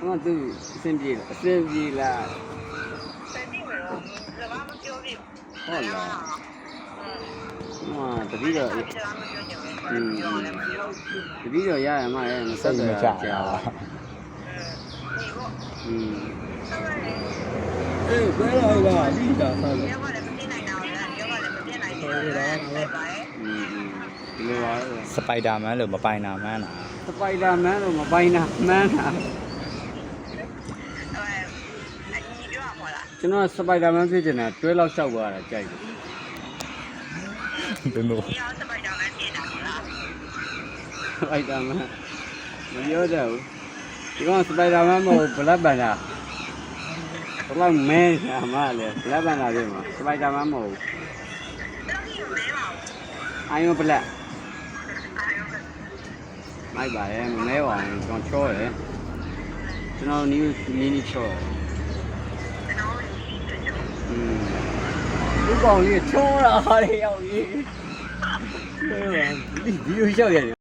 အမသူအစင်ပြေလားအစင်ပြေလား ဆက်ကြည့်မယ်တော့စကားမပြောပြဘူး ဟုတ်လား อืม အမတတိတော့ စကားမပြောချင်ဘူးပြောလည်းမပြောဘူး တတိတော့ရရအမရဲ့မဆက် စိတ် တယ် မကြ ကြာ တာ ဒီပေါ့ อืม ဆက်ရတယ် အေးဘယ်လိုကလိတာဆာလို့ ပြောကလည်းမသိနိုင်တော့ဘူးပြောကလည်းမသိနိုင်ဘူးဆက်ပါရဲ့ อืมဒီလိုပါပဲ စပိုက်ဒါမန်လို့မပိုင်တာမှန်းတာ စပိုက်ဒါမန်လို့မပိုင်တာမှန်းတာ အဲအ ကျွန်တော်စပိုက်ဒါမန်ဖြစ်နေတာတွဲလောက်လျှောက်သွားတာကြိုက်တယ်ဘယ်လိုဒီအောင်စပိုက်တာပဲပြင်တာလားစပိုက်ဒါမန်မပြောတတ်ဘူးဒီကောင်စပိုက်ဒါမန်မဟုတ်ဘလက်ပန်တာဘလောက်မဲညာမလဲဘလက်ပန်တာပြင်မှာစပိုက်ဒါမန်မဟုတ်ဘူးတော့ဒီမဲပါဘူးအိုင်ယွန်ဘလက်အာရုံကမိုက်ပါရဲ့မမဲပါဘူးကျွန်တော်ချောတယ်ကျွန်တော်နီးနီးနီးချောတယ် ကျွန်တော်ဒီကျုံ อืมဒီ ကောင်လေးချောတာဟာလေရောက်ကြီးဟဲ့ဗီဒီယိုရှောက်ရတယ်